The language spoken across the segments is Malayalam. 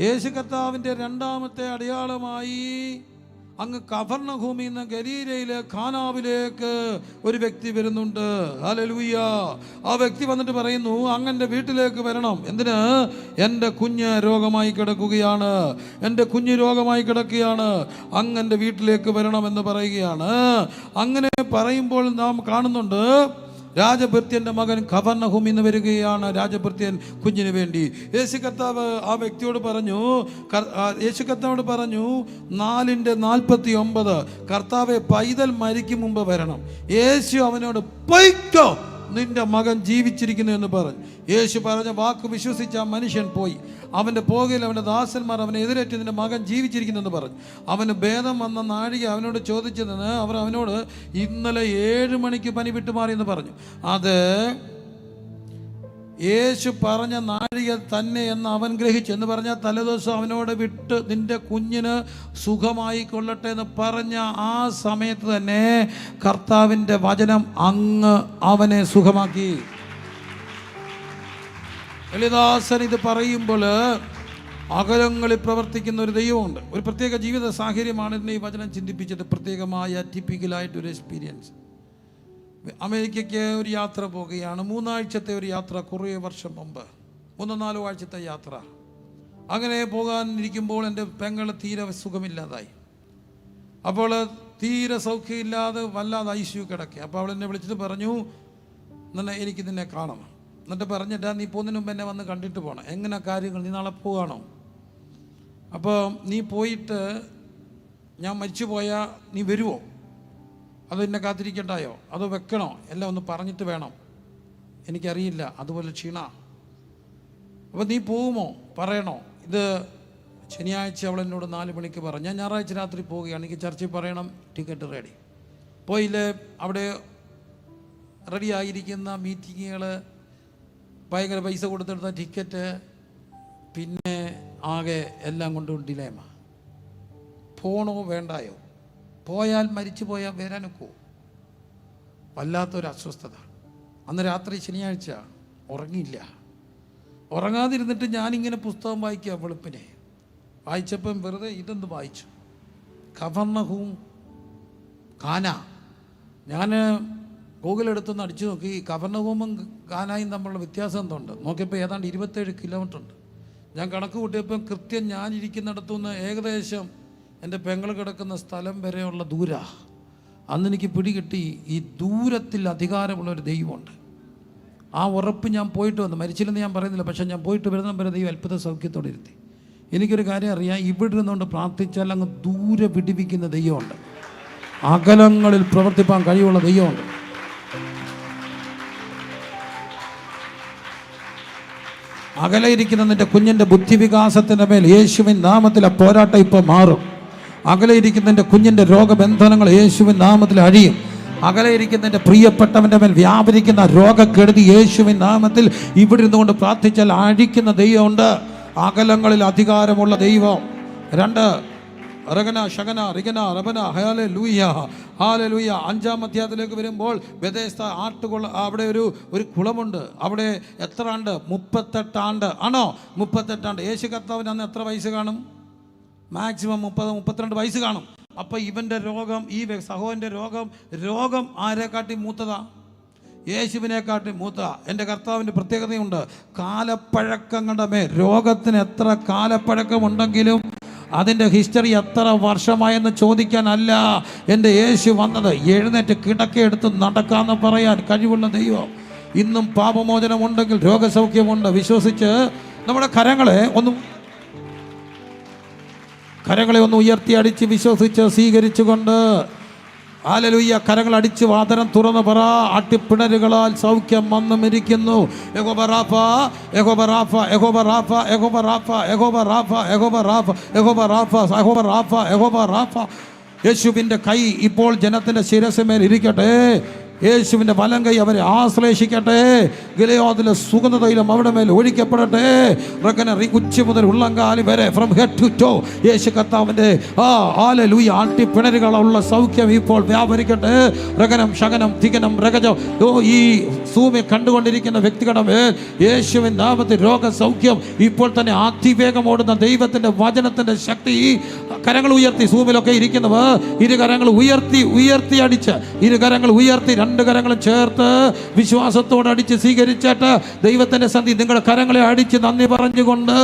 യേശു കർത്താവിന്റെ രണ്ടാമത്തെ അടയാളമായി അങ്ങ് കവർണഭൂമിയിൽ നിന്ന് ഗരീരയിലെ ഖാനാവിലേക്ക് ഒരു വ്യക്തി വരുന്നുണ്ട്. ഹല്ലേലൂയ. ആ വ്യക്തി വന്നിട്ട് പറയുന്നു അങ്ങന്റെ വീട്ടിലേക്ക് വരണം. എന്തിന്? എന്റെ കുഞ്ഞ് രോഗമായി കിടക്കുകയാണ്. എന്റെ കുഞ്ഞ് രോഗമായി കിടക്കുകയാണ്. അങ്ങന്റെ വീട്ടിലേക്ക് വരണം എന്ന് പറയുകയാണ്. അങ്ങനെ പറയുമ്പോൾ നാം കാണുന്നുണ്ട് രാജഭൃത്യന്റെ മകൻ കവർണഹും ഇന്ന് വരികയാണ്. രാജഭൃത്യൻ കുഞ്ഞിന് വേണ്ടി. യേശു കർത്താവ് ആ വ്യക്തിയോട് പറഞ്ഞു യേശു കർത്താവോട് പറഞ്ഞു നാലിന്റെ നാൽപ്പത്തി ഒമ്പത് കർത്താവെ പൈതൽ മരിക്കും മുമ്പ് വരണം. യേശു അവനോട് പൊയ്ക്കോ. നിന്റെ മകൻ ജീവിച്ചിരിക്കുന്നു എന്ന് പറഞ്ഞു. യേശു പറഞ്ഞ വാക്ക് വിശ്വസിച്ച ആ മനുഷ്യൻ പോയി. അവന്റെ പോകയിൽ അവന്റെ ദാസന്മാർ അവനെ എതിരേറ്റ് നിന്റെ മകൻ ജീവിച്ചിരിക്കുന്നു എന്ന് പറഞ്ഞു. അവന് ഭേദം വന്ന നാഴിക അവനോട് ചോദിച്ചതിന് അവർ അവനോട് ഇന്നലെ ഏഴ് മണിക്ക് പനി വിട്ടുമാറി എന്ന് പറഞ്ഞു. അത് യേശു പറഞ്ഞ നാഴിക തന്നെ എന്ന് അവൻ ഗ്രഹിച്ചു. എന്ന് പറഞ്ഞാൽ തലേദിവസം അവനോട് വിട്ട് നിന്റെ കുഞ്ഞിന് സുഖമായി കൊള്ളട്ടെ എന്ന് പറഞ്ഞ ആ സമയത്ത് തന്നെ കർത്താവിന്റെ വചനം അങ്ങ് അവനെ സുഖമാക്കി. ലളിതാസൻ ഇത് പറയുമ്പോൾ അകലങ്ങളിൽ പ്രവർത്തിക്കുന്ന ഒരു ദൈവമുണ്ട്. ഒരു പ്രത്യേക ജീവിത സാഹചര്യമാണ് എന്നെ ഈ വചനം ചിന്തിപ്പിച്ചത്. പ്രത്യേകമായ ടിപ്പിക്കലായിട്ടൊരു എക്സ്പീരിയൻസ് അമേരിക്കയ്ക്ക് ഒരു യാത്ര പോവുകയാണ്. മൂന്നാഴ്ചത്തെ ഒരു യാത്ര കുറേ വർഷം മുമ്പ്. മൂന്നോ നാലോ ആഴ്ചത്തെ യാത്ര. അങ്ങനെ പോകാനിരിക്കുമ്പോൾ എന്റെ പെങ്ങൾ തീരെ സുഖമില്ലാതായി. അപ്പോൾ തീരെ സൗഖ്യമില്ലാതെ വല്ലാതെ ഐ സി യു കിടക്കുക അപ്പോൾ അവൾ എന്നെ വിളിച്ചിട്ട് പറഞ്ഞു നിന്നെ എനിക്ക് നിന്നെ കാണണം. എന്നിട്ട് പറഞ്ഞിട്ട് നീ പോകുന്നതിന് മുമ്പ് എന്നെ വന്ന് കണ്ടിട്ട് പോകണം എങ്ങനെ കാര്യങ്ങൾ? നീ നാളെ പോകാണോ അപ്പോൾ നീ പോയിട്ട് ഞാൻ മരിച്ചു പോയാൽ നീ വരുമോ അത് എന്നെ കാത്തിരിക്കണ്ടായോ? അത് വെക്കണോ? എല്ലാം ഒന്ന് പറഞ്ഞിട്ട് വേണം. എനിക്കറിയില്ല. അതുപോലെ ക്ഷീണ. അപ്പോൾ നീ പോവുമോ? പറയണോ? ഇത് ശനിയാഴ്ച അവൾ എന്നോട് നാല് മണിക്ക് പറഞ്ഞു. ഞാൻ ഞായറാഴ്ച രാത്രി പോവുകയാണ്. എനിക്ക് ചർച്ചയിൽ പറയണം. Ticket ready. പോയില്ലേ? അവിടെ റെഡി ആയിരിക്കുന്ന മീറ്റിങ്ങുകൾ. ഭയങ്കര പൈസ കൊടുത്തെടുത്ത ടിക്കറ്റ്. പിന്നെ ആകെ എല്ലാം കൊണ്ടും ഡിലേമ. പോണോ വേണ്ടായോ? പോയാൽ മരിച്ചു പോയാൽ വരാനൊക്കോ വല്ലാത്തൊരു അസ്വസ്ഥത. അന്ന് രാത്രി ശനിയാഴ്ച ഉറങ്ങിയില്ല. ഉറങ്ങാതിരുന്നിട്ട് ഞാനിങ്ങനെ പുസ്തകം വായിക്കുക വെളുപ്പിനെ. വായിച്ചപ്പം വെറുതെ ഇതൊന്ന് വായിച്ചു? കവർണഹും കാന ഞാൻ ഗൂഗിൾ എടുത്തൊന്ന് അടിച്ചു നോക്കി. കവർണഹൂമും കാനായും തമ്മിലുള്ള വ്യത്യാസം എന്തുണ്ട്? നോക്കിയപ്പോൾ ഏതാണ്ട് ഇരുപത്തേഴ് കിലോമീറ്റർ ഉണ്ട് ഞാൻ കണക്ക് കൂട്ടിയപ്പം കൃത്യം ഞാൻ ഇരിക്കുന്നിടത്തുനിന്ന് ഏകദേശം എന്റെ പെങ്ങൾ കിടക്കുന്ന സ്ഥലം വരെയുള്ള ദൂര. അന്ന് എനിക്ക് പിടികിട്ടി ഈ ദൂരത്തിൽ അധികാരമുള്ള ഒരു ദൈവമുണ്ട്. ആ ഉറപ്പ് ഞാൻ പോയിട്ട് വന്നു. മരിച്ചില്ലെന്ന് ഞാൻ പറയുന്നില്ല പക്ഷേ ഞാൻ പോയിട്ട് വരുന്ന വരെ ദൈവം അത്ഭുത സൗഖ്യത്തോടെ ഇരുത്തി. എനിക്കൊരു കാര്യം അറിയാം ഇവിടെ ഇരുന്നുകൊണ്ട് പ്രാർത്ഥിച്ചാൽ അങ്ങ് ദൂരെ വിടിവിക്കുന്ന ദൈവമുണ്ട്. അകലങ്ങളിൽ പ്രവർത്തിപ്പാൻ കഴിവുള്ള ദൈവമുണ്ട്. അകലെ ഇരിക്കുന്ന നിന്റെ കുഞ്ഞിന്റെ ബുദ്ധിവികാസത്തിന്റെ മേൽ യേശുവിൻ നാമത്തിൽ ആ പോരാട്ടം ഇപ്പം മാറും. അകലെ ഇരിക്കുന്ന നിന്റെ കുഞ്ഞിന്റെ രോഗബന്ധനങ്ങൾ യേശുവിൻ നാമത്തിൽ അഴിയും. അകലെ ഇരിക്കുന്ന നിന്റെ പ്രിയപ്പെട്ടവന്റെ മേൽ വ്യാപരിക്കുന്ന രോഗക്കെടുതി യേശുവിൻ നാമത്തിൽ ഇവിടെ ഇരുന്നുകൊണ്ട് പ്രാർത്ഥിച്ചാൽ അഴിക്കുന്ന ദൈവമുണ്ട്. അകലങ്ങളിൽ അധികാരമുള്ള ദൈവം. രണ്ട് റഗന ഷഗന റിഗന റബന ഹയാലെ ലൂയ ഹാലെ ലൂയ അഞ്ചാം അധ്യായത്തിലേക്ക് വരുമ്പോൾ വ്യതസ്ഥ ആട്ടുകൊള്ള അവിടെ ഒരു ഒരു കുളമുണ്ട്. അവിടെ എത്ര ആണ്ട്? മുപ്പത്തെട്ടാണ്ട് ആണോ? മുപ്പത്തെട്ടാണ്ട് യേശു കർത്താവിന് അന്ന് എത്ര വയസ്സ് കാണും? മാക്സിമം മുപ്പത് മുപ്പത്തിരണ്ട് വയസ്സ് കാണും. അപ്പോൾ ഇവന്റെ രോഗം ഈ സഹോദരന്റെ രോഗം രോഗം ആരെക്കാട്ടി മൂത്തതാ? യേശുവിനെക്കാട്ടി മൂത്ത എന്റെ കർത്താവിന്റെ പ്രത്യേകതയുണ്ട്. കാലപ്പഴക്കങ്ങളുടെ മേൽ രോഗത്തിന് എത്ര കാലപ്പഴക്കമുണ്ടെങ്കിലും അതിന്റെ ഹിസ്റ്ററി എത്ര വർഷമായെന്ന് ചോദിക്കാനല്ല. എന്റെ യേശു വന്നത് എഴുന്നേറ്റ് കിടക്കയെടുത്ത് നടക്കാമെന്ന് പറയാൻ കഴിവുള്ള ദൈവം. ഇന്നും പാപമോചനമുണ്ടെങ്കിൽ രോഗസൗഖ്യമുണ്ട്. വിശ്വസിച്ച് നമ്മുടെ കരങ്ങളെ ഒന്ന് കരങ്ങളെ ഒന്ന് ഉയർത്തി അടിച്ച് വിശ്വസിച്ച് സ്വീകരിച്ചുകൊണ്ട് ആലലുയ്യ കരങ്ങൾ അടിച്ച് വാതനം തുറന്ന് പറ അട്ടിപ്പിണരുകളാൽ സൗഖ്യം വന്നു മരിക്കുന്നു യേശുവിന്റെ കൈ ഇപ്പോൾ ജനത്തിന്റെ ശിരസിന്മേൽ ഇരിക്കട്ടെ. യേശുവിന്റെ വലം കൈ അവരെ ആശ്ലേഷിക്കട്ടെ. ഗിലയോദിലെ സുഗന്ധ തൈലം അവിടെ മേൽ ഒഴിക്കപ്പെടട്ടെ. റക്കന ഉച്ച മുതൽ ഉള്ളങ്കാലി വരെ from head to toe Yesu കർത്താവിന്റെ ആ ആല ലൂയ ആട്ടിപ്പിണരുകളുള്ള സൗഖ്യം ഇപ്പോൾ വ്യാപരിക്കട്ടെ. റകനം ശകനം തികനം രകജം ഈ സൂമി കണ്ടുകൊണ്ടിരിക്കുന്ന വ്യക്തികളുടെ മേൽ യേശുവിൻ നാമത്തിൽ രോഗസൗഖ്യം ഇപ്പോൾ തന്നെ അതിവേഗം ഓടുന്ന ദൈവത്തിന്റെ വചനത്തിന്റെ ശക്തി കരങ്ങൾ ഉയർത്തി സൂമിലൊക്കെ ഇരിക്കുന്നവർ ഇരു കരങ്ങൾ ഉയർത്തി ഉയർത്തി അടിച്ച് ഇരു കരങ്ങൾ ഉയർത്തി രണ്ട് കരങ്ങളും ചേർത്ത് വിശ്വാസത്തോടെ അടിച്ച് സ്വീകരിച്ചിട്ട് ദൈവത്തിന്റെ സന്ധി നിങ്ങളുടെ കരങ്ങളെ അടിച്ച് നന്ദി പറഞ്ഞുകൊണ്ട്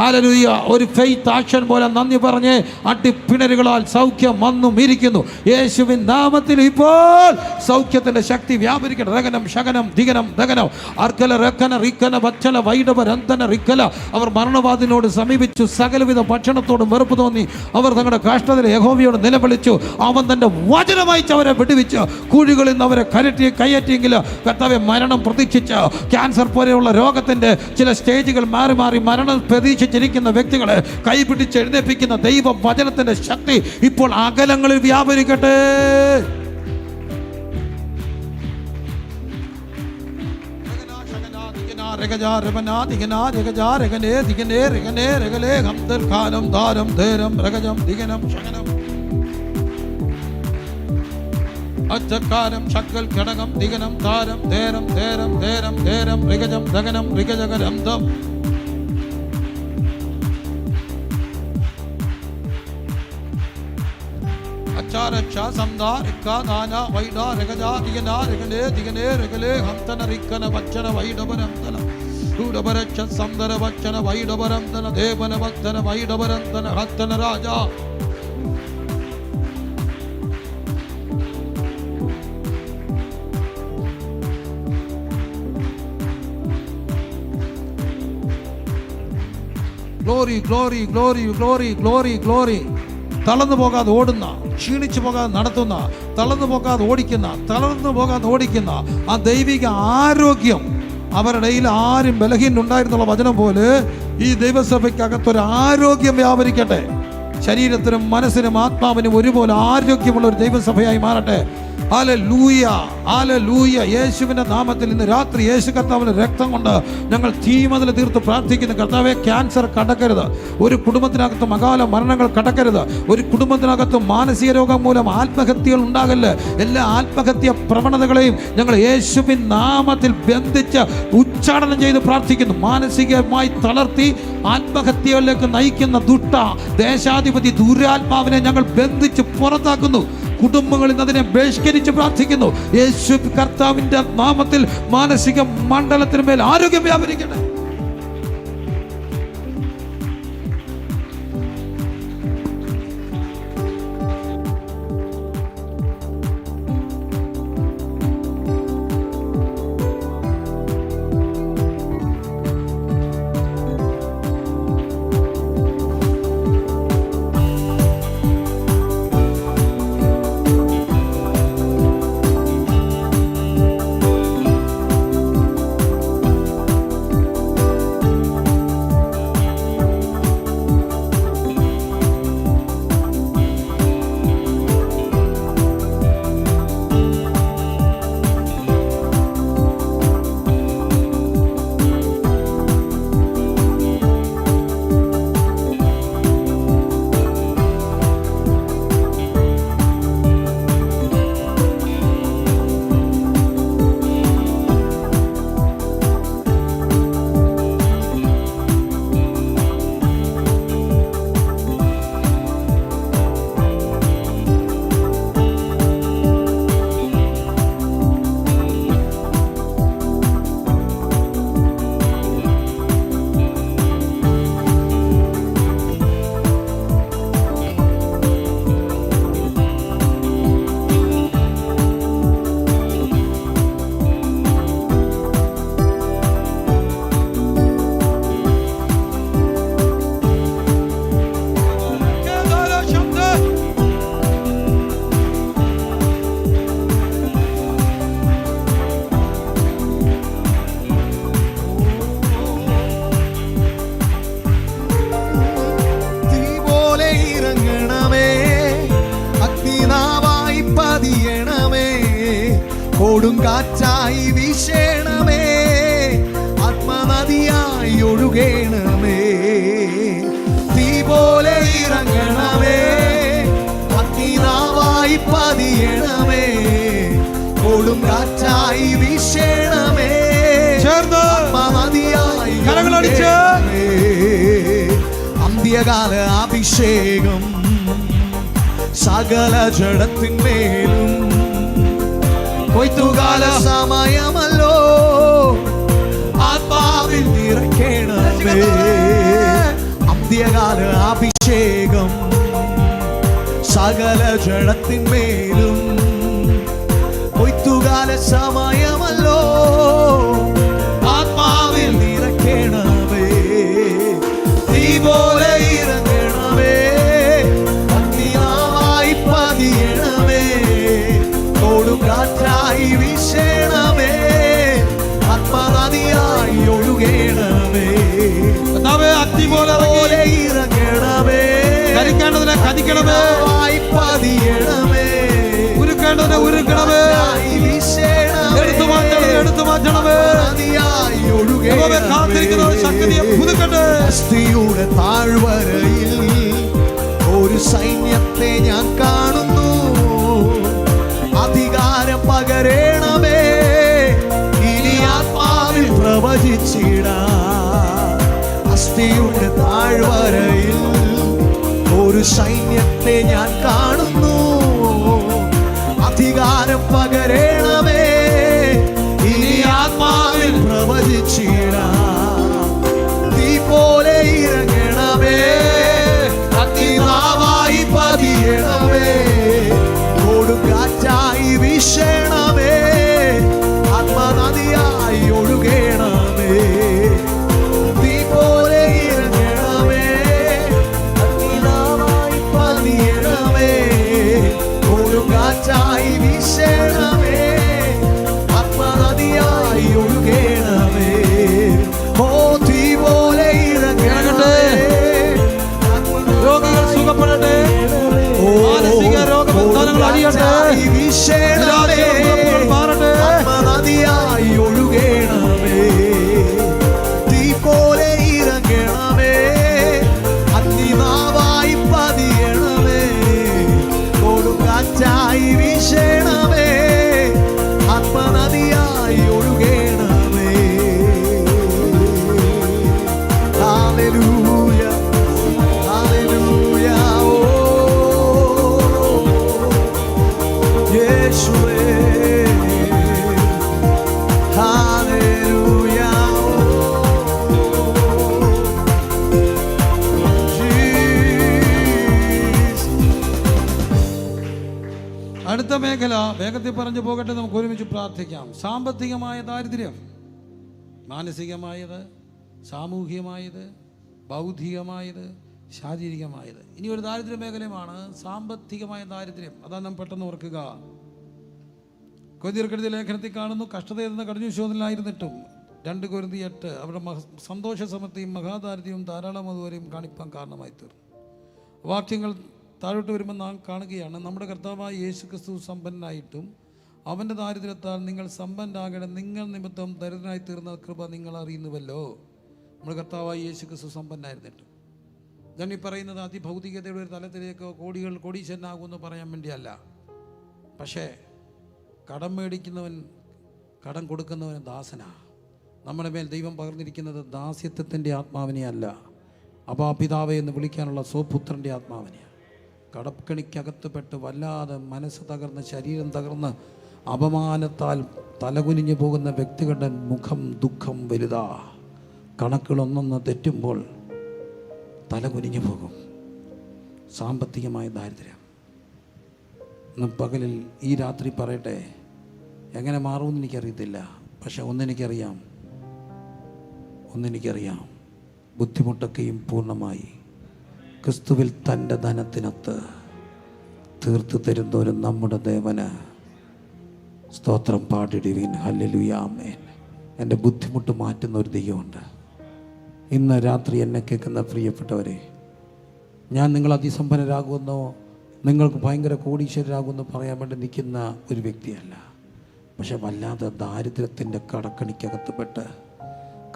ഹാലലൂയ ഒരു ഫെയ്ത്ത് ആക്ഷൻ പോലെ നന്ദി പറഞ്ഞ് അട്ടിപ്പിണരുകളാൽ സൗഖ്യം വന്നും ഇരിക്കുന്നു യേശുവിൻ നാമത്തിൽ ഇപ്പോൾ സൗഖ്യത്തിന്റെ ശക്തി വ്യാപരിക്കണം രകനം ശകനം ദിഗനം ദഗനം അർക്കല രക്കന റിക്കന വച്ചല വൈഡവ രന്തന റിക്കല. അവർ മരണവാദിനോട് സമീപിച്ചു. സകലവിധ ഭക്ഷണത്തോട് വെറുപ്പ് തോന്നി. അവർ തങ്ങളുടെ കാഷ്ടത്തിൽ യഹോവയോട് നിലവിളിച്ചു. അവൻ തന്റെ വചനമയച്ച് അവരെ വിടുവിച്ച് കുഴികളിൽ നിന്ന് അവരെ കരറ്റി കയറ്റിയെങ്കിൽ കർത്താവെ മരണം പ്രതീക്ഷിച്ച്. ക്യാൻസർ പോലെയുള്ള രോഗത്തിന്റെ ചില സ്റ്റേജുകൾ മാറി മാറി മരണം പ്രതീക്ഷിച്ചിരിക്കുന്ന വ്യക്തികളെ കൈപിടിച്ച് എഴുന്നേപ്പിക്കുന്ന ദൈവ വചനത്തിന്റെ ശക്തി ഇപ്പോൾ അകലങ്ങളിൽ വ്യാപരിക്കട്ടെ. അച്ചക്കാരം ശക്കൽ ഘടകം ദിഗനം താരം ധേരം ധേരം ധേരം ധേരം ഋഗജം அச்சாரச்சா சம்தா ரிக்கா நானா வைடா ரகஜா திகனா ரகலே திகனே ரகலே ஹந்தன ரிக்கன வச்சன வைடபரந்தன சூடபரச்ச சந்தர வச்சன வைடபரந்தன தேவன வந்தன வைடபரந்தன ஹத்தன ராஜா. Glory glory glory glory glory glory தளர்ந்து போகாது ஓடுந்தான். ക്ഷീണിച്ചു പോകാതെ നടത്തുന്ന തളർന്നു പോകാതെ ഓടിക്കുന്ന തളർന്നു പോകാതെ ഓടിക്കുന്ന ആ ദൈവിക ആരോഗ്യം അവരുടെ ആരും ബലഹീനുണ്ടായിരുന്നുള്ള വചനം പോലെ ഈ ദൈവസഭയ്ക്കകത്തൊരു ആരോഗ്യം വ്യാപരിക്കട്ടെ. ശരീരത്തിനും മനസ്സിനും ആത്മാവിനും ഒരുപോലെ ആരോഗ്യമുള്ള ഒരു ദൈവസഭയായി മാറട്ടെ. യേശുവിന്റെ നാമത്തിൽ ഇന്ന് രാത്രി യേശു കർത്താവിന്റെ രക്തം കൊണ്ട് ഞങ്ങൾ തീമതിൽ തീർത്ത് പ്രാർത്ഥിക്കുന്നു. കർത്താവെ ക്യാൻസർ കടക്കരുത്. ഒരു കുടുംബത്തിനകത്ത് മകാല മരണങ്ങൾ കടക്കരുത്. ഒരു കുടുംബത്തിനകത്ത് മാനസിക രോഗം മൂലം ആത്മഹത്യകൾ ഉണ്ടാകല്ല്? എല്ലാ ആത്മഹത്യ പ്രവണതകളെയും ഞങ്ങൾ യേശുവിൻ നാമത്തിൽ ബന്ധിച്ച് ഉച്ചാടനം ചെയ്ത് പ്രാർത്ഥിക്കുന്നു. മാനസികമായി തളർത്തി ആത്മഹത്യകളിലേക്ക് നയിക്കുന്ന ദുഷ്ട ദേശാധിപതി ദുരാത്മാവിനെ ഞങ്ങൾ ബന്ധിച്ച് പുറത്താക്കുന്നു. കുടുംബങ്ങളിൽ നിന്ന് അതിനെ ബഹിഷ്കരിച്ച് പ്രാർത്ഥിക്കുന്നു. യേശു കർത്താവിന്റെ നാമത്തിൽ മാനസിക മണ്ഡലത്തിന് മേൽ ആരോഗ്യം വ്യാപരിക്കട്ടെ. അഗ്നിനാവായി പതിയണമേ. കൊടുങ്കാറ്റായി വിഷേണമേ ചേർന്ന്. മതിയായി കരങ്ങളടിച്ച്. അന്ത്യകാല അഭിഷേകം സകല ജഡത്തിന്മേലും. കൊയ്ത്തുകാല. സമയമല്ലോ. ആത്മാവിൽ നിറക്കേണമേ അന്ത്യകാല അഭിഷേകം സകല ജഡത്തിന്മേലും കൊയ്ത്തുകാല സമയമല്ലോ. ആത്മാവിൽ നിറയ്ക്കണമേ. നീ പോലെ യഹോവേ, കാത്തിരിക്കുന്ന ശക്തിയെ പുതുക്കട്ടെ. അസ്ഥിയുടെ താഴ്വരയിൽ ഒരു സൈന്യത്തെ ഞാൻ കാണുന്നു. അധികാരം പകരേണമേ ഇനി ആത്മാവിൽ പ്രവചിച്ചിട. അസ്ഥിയുടെ താഴ്വരയിൽ ഒരു സൈന്യത്തെ ഞാൻ കാണുന്നു. അധികാരം പകരേണമേ encher. മേഖല വേഗത്തിൽ പറഞ്ഞു പോകട്ടെ നമുക്ക് ഒരുമിച്ച് പ്രാർത്ഥിക്കാം. സാമ്പത്തികമായ ദാരിദ്ര്യം മാനസികമായത് സാമൂഹികമായത് ബൗദ്ധികമായത് ശാരീരികമായത്. ഇനി ഒരു ദാരിദ്ര്യ മേഖലയുമാണ് സാമ്പത്തികമായ ദാരിദ്ര്യം. അതാണ് നാം പെട്ടെന്ന് ഓർക്കുക. കൊതിർക്കെടുതി ലേഖനത്തിൽ കാണുന്നു കഷ്ടതയെന്ന കടഞ്ഞു ശോധനയിലായിരുന്നിട്ടും രണ്ട് കൊരുതി എട്ട് അവരുടെ മഹ സന്തോഷ സമത്തെയും മഹാദാരിദ്ര്യവും ധാരാളം അതുവരെയും കാണിപ്പാൻ കാരണമായി തീർന്നു വാക്യങ്ങൾ താഴോട്ട് വരുമ്പോൾ നാം കാണുകയാണ് നമ്മുടെ കർത്താവായ യേശു ക്രിസ്തു സമ്പന്നനായിട്ടും അവന്റെ ദാരിദ്ര്യത്താൽ നിങ്ങൾ സമ്പന്നരാകണം നിങ്ങൾ നിമിത്തം ദരിദ്രനായി തീർന്ന കൃപ നിങ്ങൾ അറിയുന്നുവല്ലോ. നമ്മുടെ കർത്താവായ യേശു ക്രിസ്തു സമ്പന്നായിരുന്നിട്ടും ഞാൻ ഈ പറയുന്നത് അതിഭൗതികതയുടെ ഒരു തലത്തിലേക്ക് കോടികൾ കോടീശ്വരനാകുമെന്ന് പറയാൻ വേണ്ടിയല്ല. പക്ഷേ കടം മേടിക്കുന്നവൻ കടം കൊടുക്കുന്നവന് ദാസനാ. നമ്മുടെ മേൽ ദൈവം പകർന്നിരിക്കുന്നത് ദാസ്യത്വത്തിന്റെ ആത്മാവിനെയല്ല. അല്ല അപാ പിതാവേ എന്ന് വിളിക്കാനുള്ള സ്വപുത്രന്റെ ആത്മാവിനെയാണ് കടക്കണിക്കകത്തുപെട്ട് വല്ലാതെ മനസ്സ് തകർന്ന് ശരീരം തകർന്ന് അപമാനത്താൽ തലകുനിഞ്ഞു പോകുന്ന വ്യക്തികളുടെ മുഖം ദുഃഖം വലുതാ. കണക്കുകളൊന്നൊന്ന് തെറ്റുമ്പോൾ തലകുനിഞ്ഞു പോകും. സാമ്പത്തികമായ ദാരിദ്ര്യം. പകലിൽ ഈ രാത്രി പറയട്ടെ എങ്ങനെ മാറുമെന്ന് എനിക്കറിയത്തില്ല. പക്ഷെ ഒന്നെനിക്കറിയാം ഒന്നെനിക്കറിയാം. ബുദ്ധിമുട്ടൊക്കെയും പൂർണമായി. ക്രിസ്തുവിൽ തന്റെ ധനത്തിനൊത്ത് തീർത്തു തരുന്ന ഒരു നമ്മുടെ ദേവന് സ്തോത്രം പാടിടുവീൻ. ഹല്ലലുയാമേൻ എന്റെ ബുദ്ധിമുട്ട് മാറ്റുന്ന ഒരു ദൈവമുണ്ട്. ഇന്ന് രാത്രി എന്നെ കേൾക്കുന്ന പ്രിയപ്പെട്ടവരെ ഞാൻ നിങ്ങൾ അതിസമ്പന്നരാകുമെന്നോ നിങ്ങൾക്ക് ഭയങ്കര കോടീശ്വരരാകുമെന്നോ പറയാൻ വേണ്ടി നിൽക്കുന്ന ഒരു വ്യക്തിയല്ല. പക്ഷെ വല്ലാതെ ദാരിദ്ര്യത്തിന്റെ കടക്കണിക്കകത്ത്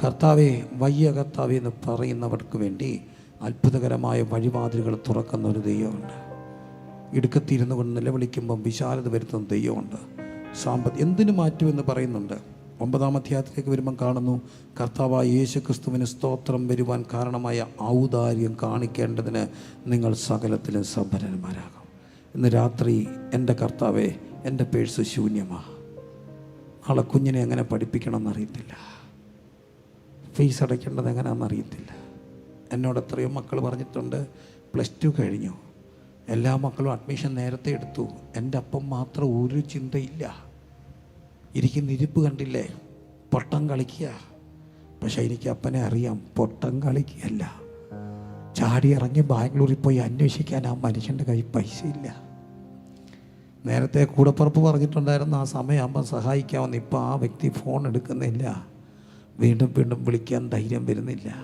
കർത്താവെ വയ്യ കർത്താവെ എന്ന് പറയുന്നവർക്ക് വേണ്ടി അത്ഭുതകരമായ വഴിവാതിലുകൾ തുറക്കുന്ന ഒരു ദൈവമുണ്ട്. ഇടുക്കത്തിരുന്നു കൊണ്ട് നിലവിളിക്കുമ്പം വിശാലത വരുത്തുന്ന ദൈവമുണ്ട്. സാമ്പത്തി എന്തിനു മാറ്റുമെന്ന് പറയുന്നുണ്ട്. ഒമ്പതാം അധ്യായത്തിലേക്ക് വരുമ്പം കാണുന്നു കർത്താവായ യേശു ക്രിസ്തുവിന് സ്തോത്രം വരുവാൻ കാരണമായ ഔദാര്യം കാണിക്കേണ്ടതിന് നിങ്ങൾ സകലത്തിലും സമ്പന്നന്മാരാകും. ഇന്ന് രാത്രി എന്റെ കർത്താവെ എന്റെ പേഴ്സ് ശൂന്യമാണ് ആളെ കുഞ്ഞിനെ എങ്ങനെ പഠിപ്പിക്കണം അറിയത്തില്ല. ഫീസ് അടയ്ക്കേണ്ടത് എങ്ങനെയാണെന്ന് അറിയത്തില്ല. എന്നോട് എത്രയോ മക്കൾ പറഞ്ഞിട്ടുണ്ട് പ്ലസ് ടു കഴിഞ്ഞു. എല്ലാ മക്കളും അഡ്മിഷൻ നേരത്തെ എടുത്തു. എന്റെ അപ്പം മാത്രം ഒരു ചിന്തയില്ല. ഇരിക്കുന്ന ഇരിപ്പ് കണ്ടില്ലേ? പൊട്ടം കളിക്കുക. പക്ഷെ എനിക്ക് അപ്പനെ അറിയാം പൊട്ടം കളിക്കുകയല്ല. ചാടി ഇറങ്ങി ബാംഗ്ലൂരിൽ പോയി അന്വേഷിക്കാൻ ആ മനുഷ്യന്റെ കയ്യിൽ പൈസ ഇല്ല. നേരത്തെ കൂടപ്പുറപ്പ് പറഞ്ഞിട്ടുണ്ടായിരുന്നു ആ സമയമാകുമ്പോൾ സഹായിക്കാമെന്ന്. ഇപ്പോൾ ആ വ്യക്തി ഫോൺ എടുക്കുന്നില്ല. വീണ്ടും വീണ്ടും വിളിക്കാൻ ധൈര്യം വരുന്നില്ല.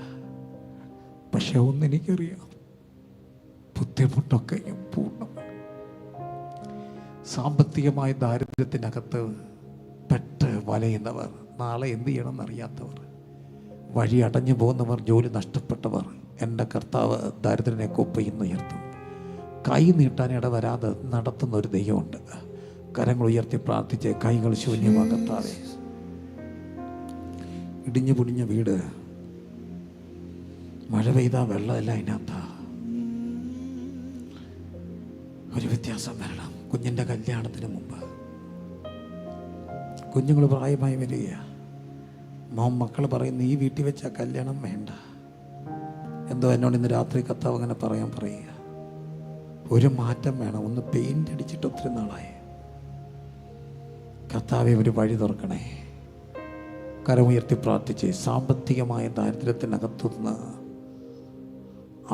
പക്ഷെ ഒന്നെനിക്കറിയാം ബുദ്ധിമുട്ടൊക്കെ പൂർണമാണ് സാമ്പത്തികമായ ദാരിദ്ര്യത്തിനകത്ത് പെട്ട് വലയുന്നവർ നാളെ എന്ത് ചെയ്യണമെന്നറിയാത്തവർ വഴി അടഞ്ഞു പോകുന്നവർ ജോലി നഷ്ടപ്പെട്ടവർ എന്റെ കർത്താവ് ദാരിദ്ര്യനെ കൊപ്പയിന്ന് ഉയർത്തും. കൈ നീട്ടാൻ ഇട വരാതെ നടത്തുന്ന ഒരു ദൈവമുണ്ട്. കരങ്ങൾ ഉയർത്തി പ്രാർത്ഥിച്ച് കൈകൾ ശൂന്യമാകത്താതെ ഇടിഞ്ഞു പൊടിഞ്ഞ വീട്. മഴ പെയ്താൽ വെള്ളമല്ല അതിനകത്താ. ഒരു വ്യത്യാസം വരണം. കുഞ്ഞിന്റെ കല്യാണത്തിന് മുമ്പ്. കുഞ്ഞുങ്ങൾ പ്രായമായി വരികയാണ് മോൻ മക്കൾ പറയുന്നു ഈ വീട്ടിൽ വെച്ച കല്യാണം വേണ്ട. എന്തോ എന്നോട് ഇന്ന് രാത്രി കത്താവ് അങ്ങനെ പറയാൻ പറയുക ഒരു മാറ്റം വേണം. ഒന്ന് പെയിന്റ് അടിച്ചിട്ട് ഒത്തിരി നാളായി. കത്താവെ ഒരു വഴി തുറക്കണേ. കരമുയർത്തി പ്രാർത്ഥിച്ച് സാമ്പത്തികമായ ദാരിദ്ര്യത്തിനകത്തുനിന്ന്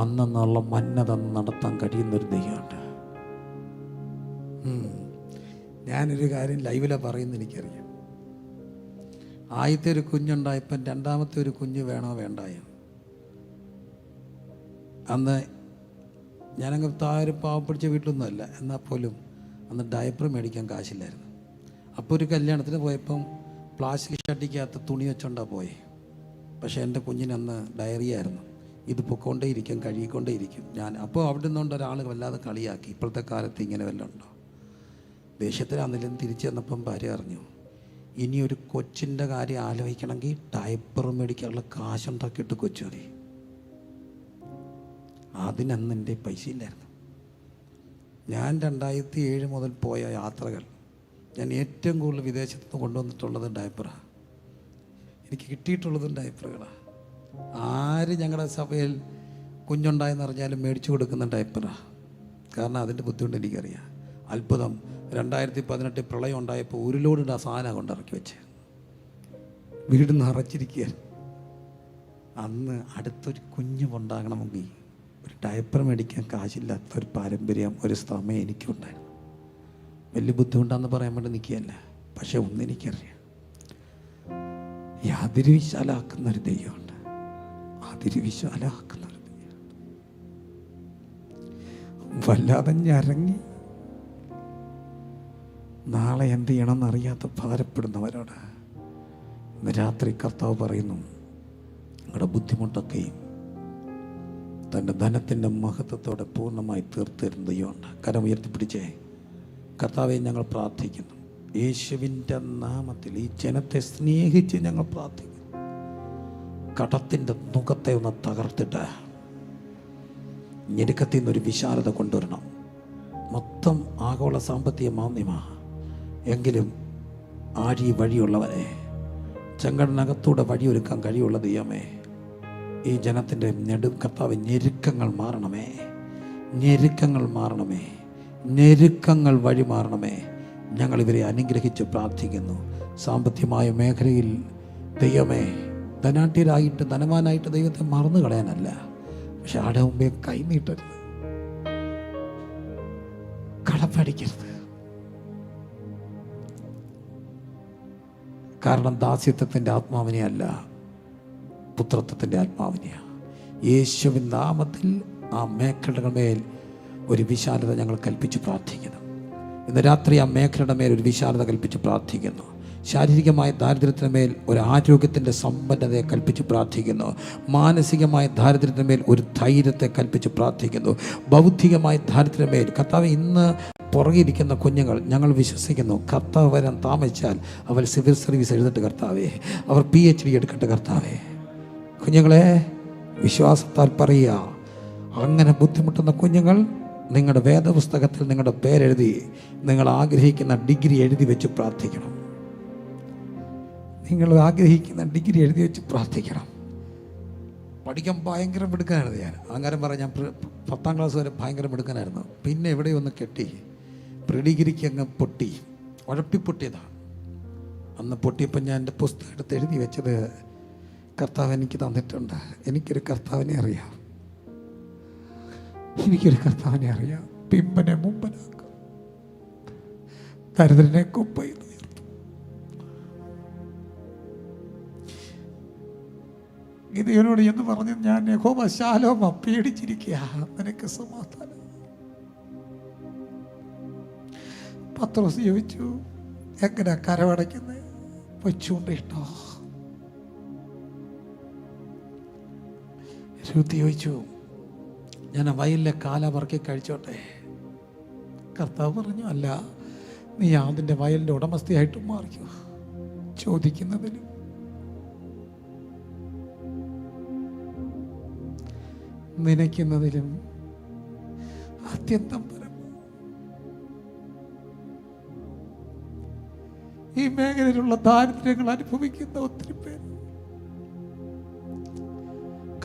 അന്നെന്നുള്ള മന്നത നടത്താൻ കഴിയുന്നൊരു ദൈവമുണ്ട്. ഞാനൊരു കാര്യം ലൈവിലെ പറയുന്ന എനിക്കറിയാം. ആദ്യത്തെ ഒരു കുഞ്ഞുണ്ടായപ്പം രണ്ടാമത്തെ ഒരു കുഞ്ഞ് വേണോ വേണ്ടായോ? അന്ന് ഞാനങ്ങ് താഴെ പാവപ്പിടിച്ച വീട്ടിലൊന്നുമല്ല എന്നാൽ പോലും അന്ന് ഡയപ്പർ മേടിക്കാൻ കാശില്ലായിരുന്നു. അപ്പോൾ ഒരു കല്യാണത്തിന് പോയപ്പം പ്ലാസ്റ്റിക് ഷട്ടിക്കകത്ത് തുണി വെച്ചോണ്ടാണ് പോയി. പക്ഷേ എന്റെ കുഞ്ഞിന് അന്ന് ഡയറിയായിരുന്നു ഇത് പൊക്കോണ്ടേ ഇരിക്കും കഴുകിക്കൊണ്ടേ ഇരിക്കും ഞാൻ അപ്പോൾ അവിടെ നിന്നുകൊണ്ട് ഒരാൾ വല്ലാതെ കളിയാക്കി. ഇപ്പോഴത്തെ കാലത്ത് ഇങ്ങനെ വല്ലതും ഉണ്ടോ? ദേഷ്യത്തിലാണെങ്കിലും തിരിച്ചു വന്നപ്പം ഭാര്യ അറിഞ്ഞു ഇനി ഒരു കൊച്ചിന്റെ കാര്യം ആലോചിക്കണമെങ്കിൽ ടൈപ്പറും മേടിക്കാനുള്ള കാശുണ്ടാക്കിയിട്ട് കൊച്ചു മതി. അതിനന്ന് എന്റെ പൈസ ഇല്ലായിരുന്നു ഞാൻ രണ്ടായിരത്തി ഏഴ് മുതൽ പോയ യാത്രകൾ ഞാൻ ഏറ്റവും കൂടുതൽ വിദേശത്ത് നിന്ന് കൊണ്ടുവന്നിട്ടുള്ളത് ഡയപ്പറാണ് എനിക്ക് കിട്ടിയിട്ടുള്ളതും ഡയപ്പറുകളാണ് ആര് ഞങ്ങളുടെ സഭയിൽ കുഞ്ഞുണ്ടായെന്ന് അറിഞ്ഞാലും മേടിച്ചു കൊടുക്കുന്ന ഡയപ്പറാണ് കാരണം അതിന്റെ ബുദ്ധിമുട്ട് എനിക്കറിയാം. അത്ഭുതം. രണ്ടായിരത്തി പതിനെട്ട് പ്രളയം ഉണ്ടായപ്പോൾ ഒരു ലോഡ് ആ സാധനം കൊണ്ടിറക്കി വെച്ച്. വീട് നിറച്ചിരിക്കുക അന്ന് അടുത്തൊരു കുഞ്ഞ് ഉണ്ടാകണമെങ്കിൽ ഒരു ഡയപ്പർ മേടിക്കാൻ കാശില്ലാത്ത ഒരു പാരമ്പര്യം ഒരു സമയം എനിക്കുണ്ടായിരുന്നു. വലിയ ബുദ്ധിമുട്ടാന്ന് പറയാൻ വേണ്ടി നിൽക്കുകയല്ല പക്ഷെ ഒന്നെനിക്കറിയാം ഈ അതിര് വിശാലാക്കുന്ന ഒരു ദൈവമുണ്ട്. അതിര് വിശാലാക്കുന്ന ഒരു ദൈവം വല്ലാതെ ഞരങ്ങി നാളെ എന്ത് ചെയ്യണം എന്നറിയാത്ത ഭാരപ്പെടുന്നവരോട് ഇന്ന് രാത്രി കർത്താവ് പറയുന്നു നിങ്ങളുടെ ബുദ്ധിമുട്ടൊക്കെയും തന്റെ ധനത്തിന്റെ മഹത്വത്തോടെ പൂർണമായി തീർത്തിരുന്ന ദൈവമുണ്ട്. കരം ഉയർത്തിപ്പിടിച്ചേ. കർത്താവെ ഞങ്ങൾ പ്രാർത്ഥിക്കുന്നു. യേശുവിന്റെ നാമത്തിൽ ഈ ജനത്തെ സ്നേഹിച്ച് ഞങ്ങൾ പ്രാർത്ഥിക്കുന്നു. കടത്തിന്റെ മുഖത്തെ ഒന്ന് തകർത്തിട്ട് ഞെരുക്കത്തിൽ നിന്നൊരു വിശാലത കൊണ്ടുവരണം. മൊത്തം ആഗോള സാമ്പത്തിക മാന്യമാ എങ്കിലും ആഴി വഴിയുള്ളവരെ ചെങ്കടനകത്തൂടെ വഴിയൊരുക്കാൻ കഴിയുള്ള ദൈവമേ ഈ ജനത്തിന്റെ നെടു കർത്താവ് ഞെരുക്കങ്ങൾ മാറണമേ. ഞെരുക്കങ്ങൾ മാറണമേ. ഞെരുക്കങ്ങൾ വഴിമാറണമേ ഞങ്ങൾ ഇവരെ അനുഗ്രഹിച്ച് പ്രാർത്ഥിക്കുന്നു. സാമ്പത്തികമായ മേഖലയിൽ ദൈവമേ ധനാട്ടിയരായിട്ട് ധനവാനായിട്ട് ദൈവത്തെ മറന്നു കളയാനല്ല. പക്ഷെ ആടെ മുമ്പേ കൈനീട്ടരുത്. കടപ്പടിക്കരുത് കാരണം ദാസ്യത്വത്തിന്റെ ആത്മാവിനെ അല്ല പുത്രത്വത്തിന്റെ ആത്മാവിനെയാണ് യേശുവിൻ നാമത്തിൽ ആ മേഖലകളുടെ മേൽ ഒരു വിശാലത ഞങ്ങൾ കൽപ്പിച്ച് പ്രാർത്ഥിക്കുന്നു. ഇന്ന് രാത്രി ആ മേഖലയുടെ മേൽ ഒരു വിശാലത കൽപ്പിച്ച് പ്രാർത്ഥിക്കുന്നു. ശാരീരികമായ ദാരിദ്ര്യത്തിന് മേൽ ഒരു ആരോഗ്യത്തിന്റെ സമ്പന്നതയെ കൽപ്പിച്ച് പ്രാർത്ഥിക്കുന്നു. മാനസികമായ ദാരിദ്ര്യത്തിന് മേൽ ഒരു ധൈര്യത്തെ കൽപ്പിച്ച് പ്രാർത്ഥിക്കുന്നു. ബൗദ്ധികമായ ദാരിദ്ര്യത്തിന് മേൽ കർത്താവ് ഇന്ന് പുറകിരിക്കുന്ന കുഞ്ഞുങ്ങൾ ഞങ്ങൾ വിശ്വസിക്കുന്നു. കർത്താവ് വരാൻ താമസിച്ചാൽ അവർ സിവിൽ സർവീസ് എഴുതട്ടെ കർത്താവേ. അവർ പി എച്ച് ഡി എടുക്കട്ടെ കർത്താവേ. കുഞ്ഞുങ്ങളെ വിശ്വാസത്താൽ പറയുക. അങ്ങനെ ബുദ്ധിമുട്ടുന്ന കുഞ്ഞുങ്ങൾ നിങ്ങളുടെ വേദപുസ്തകത്തിൽ നിങ്ങളുടെ പേരെഴുതി നിങ്ങൾ ആഗ്രഹിക്കുന്ന ഡിഗ്രി എഴുതി വെച്ച് പ്രാർത്ഥിക്കണം. നിങ്ങൾ ആഗ്രഹിക്കുന്ന ഡിഗ്രി എഴുതി വെച്ച് പ്രാർത്ഥിക്കണം. പഠിക്കാൻ ഭയങ്കര മിടുക്കനായിരുന്നു ഞാൻ. അങ്ങനെ പറയാം ഞാൻ പത്താം ക്ലാസ് വരെ ഭയങ്കര മിടുക്കനായിരുന്നു. പിന്നെ എവിടെ ഒന്ന് കെട്ടി? പ്രീ ഡിഗ്രിക്ക് അങ്ങ് പൊട്ടി. ഉഴപ്പി പൊട്ടിയതാണ് അന്ന് പൊട്ടിയപ്പോൾ ഞാൻ എന്റെ പുസ്തകം എടുത്ത് എഴുതി വെച്ചത് കർത്താവ് എനിക്ക് തന്നിട്ടുണ്ട്. എനിക്കൊരു കർത്താവിനെ അറിയാം. എനിക്കൊരു കർത്താവിനെ അറിയാം. പിമ്പനെ മുമ്പനാക്കും. ദരിദ്രനെ കുപ്പയിൽ ഗീതയോട് എന്ന് പറഞ്ഞു ഞാൻ യഹോവ ശാലോമ പേടിച്ചിരിക്കുക നിനക്ക് സമാധാനം. പത്രോസ് ചോദിച്ചു എങ്ങനെ കരവടയ്ക്കുന്നത് വെച്ചുകൊണ്ടിട്ടോ ശ്രുതി ചോദിച്ചു ഞാൻ വയലിലെ കാല കഴിച്ചോട്ടെ. കർത്താവ് പറഞ്ഞു അല്ല നീ അതിന്റെ വയലിന്റെ ഉടമസ്ഥയായിട്ട് മാറിക്കോ. ചോദിക്കുന്നതിന്. നനയ്ക്കുന്നതിലും അത്യന്തം പരം ഈ മേഖലയിലുള്ള ദാരിദ്ര്യങ്ങൾ അനുഭവിക്കുന്ന ഒത്തിരി പേര്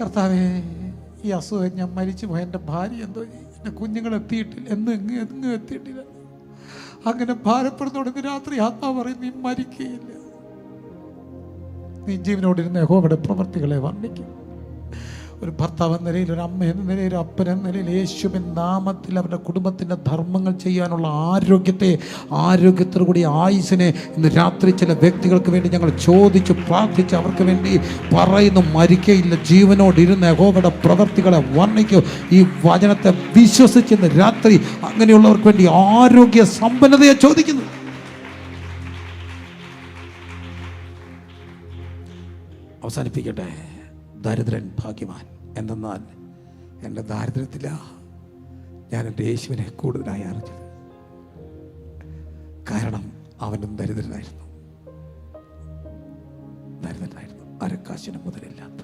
കർത്താവേ ഈ അസുഖം ഞാൻ മരിച്ചു പോയ എന്റെ ഭാര്യ എന്തോ എന്റെ കുഞ്ഞുങ്ങൾ എത്തിയിട്ടില്ല. എന്ന് എങ്ങും എങ്ങും എത്തിയിട്ടില്ല. അങ്ങനെ ഭാരപ്പെടുന്നോടൊന്ന് രാത്രി ആത്മാവ് പറയും നീ മരിക്കുകയില്ല നീ ജീവനോടിരുന്ന യഹോവയുടെ പ്രവർത്തികളെ വർണിക്കും. ഒരു ഭർത്താവ് എന്ന നിലയിൽ ഒരു അമ്മ എന്ന നിലയിൽ ഒരു അപ്പൻ എന്ന നിലയിൽ യേശുവിൻ നാമത്തിൽ അവരുടെ കുടുംബത്തിന്റെ ധർമ്മങ്ങൾ ചെയ്യാനുള്ള ആരോഗ്യത്തെ ആരോഗ്യത്തോടു കൂടി ആയുസിനെ ഇന്ന് രാത്രി ചില വ്യക്തികൾക്ക് വേണ്ടി ഞങ്ങൾ ചോദിച്ച് പ്രാർത്ഥിച്ച് അവർക്ക് വേണ്ടി പറയുന്നു മരിക്കയില്ല ജീവനോടിരുന്ന യഹോവയുടെ പ്രവർത്തികളെ വർണിക്കൂ. ഈ വചനത്തെ വിശ്വസിച്ച് ഇന്ന് രാത്രി അങ്ങനെയുള്ളവർക്ക് വേണ്ടി ആരോഗ്യ സമ്പന്നതയെ ചോദിക്കുന്നു. അവസാനിപ്പിക്കട്ടെ. ദരിദ്രൻ ഭാഗ്യവാൻ. എന്തെന്നാൽ എന്റെ ദാരിദ്ര്യത്തില ഞാൻ എന്റെ യേശുവിനെ കൂടുതലായി അറിഞ്ഞത്. കാരണം അവനും ദരിദ്രനായിരുന്നു. ദരിദ്രനായിരുന്നു. അരക്കാശിനും മുതലില്ലാത്ത